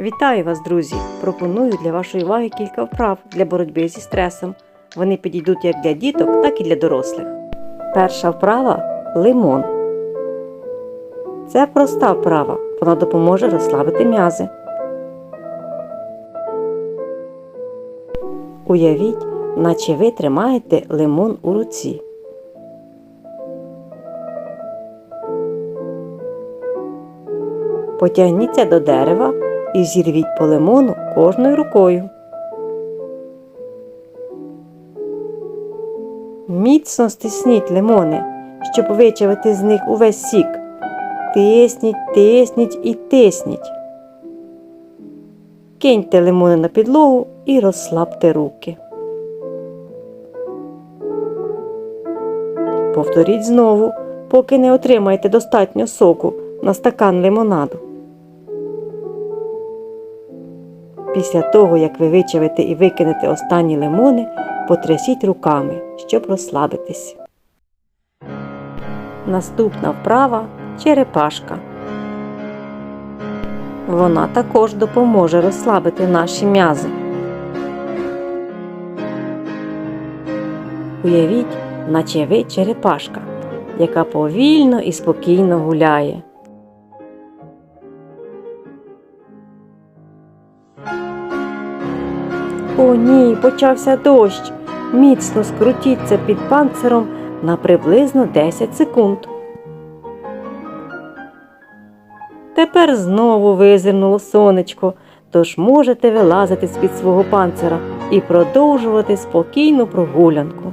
Вітаю вас, друзі! Пропоную для вашої уваги кілька вправ для боротьби зі стресом. Вони підійдуть як для діток, так і для дорослих. Перша вправа лимон. Це проста вправа. Вона допоможе розслабити м'язи. Уявіть, наче ви тримаєте лимон у руці. Потягніться до дерева і зірвіть по лимону кожною рукою. Міцно стисніть лимони, щоб вичавити з них увесь сік. Тисніть, тисніть і тисніть. Киньте лимони на підлогу і розслабте руки. Повторіть знову, поки не отримаєте достатньо соку на стакан лимонаду. Після того, як ви вичавите і викинете останні лимони, потрясіть руками, щоб розслабитись. Наступна вправа черепашка. Вона також допоможе розслабити наші м'язи. Уявіть, наче ви черепашка, яка повільно і спокійно гуляє. О, ні, почався дощ. Міцно скрутіться під панциром на приблизно 10 секунд. Тепер знову визирнуло сонечко, тож можете вилазити з-під свого панцира і продовжувати спокійну прогулянку.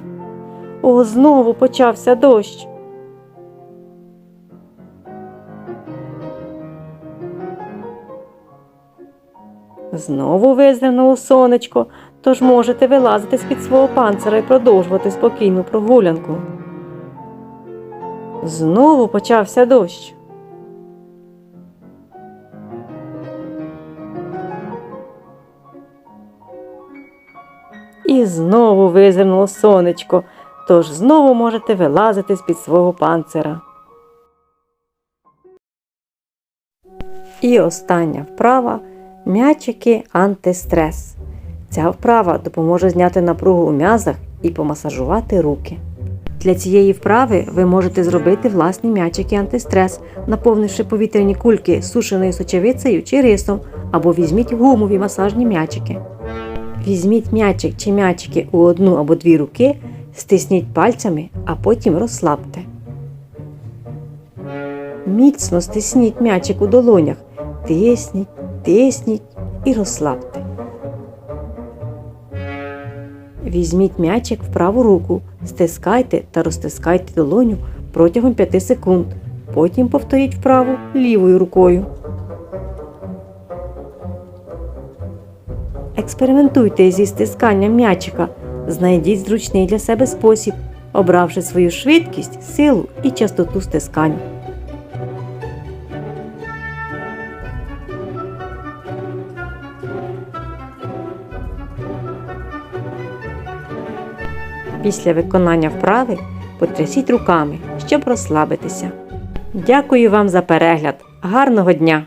О, знову почався дощ. Знову визирнуло сонечко, тож можете вилазити з-під свого панцира і продовжувати спокійну прогулянку. Знову почався дощ. І знову визирнуло сонечко, тож знову можете вилазити з-під свого панцира. І остання вправа м'ячики антистрес. Ця вправа допоможе зняти напругу у м'язах і помасажувати руки. Для цієї вправи ви можете зробити власні м'ячики антистрес, наповнивши повітряні кульки сушеною сочевицею чи рисом, або візьміть гумові масажні м'ячики. Візьміть м'ячик чи м'ячики у одну або дві руки, стисніть пальцями, а потім розслабте. Міцно стисніть м'ячик у долонях, тисніть, тисніть і розслабте. Візьміть м'ячик в праву руку, стискайте та розтискайте долоню протягом 5 секунд. Потім повторіть вправу лівою рукою. Експериментуйте зі стисканням м'ячика. Знайдіть зручний для себе спосіб, обравши свою швидкість, силу і частоту стискань. Після виконання вправи потрясіть руками, щоб розслабитися. Дякую вам за перегляд. Гарного дня!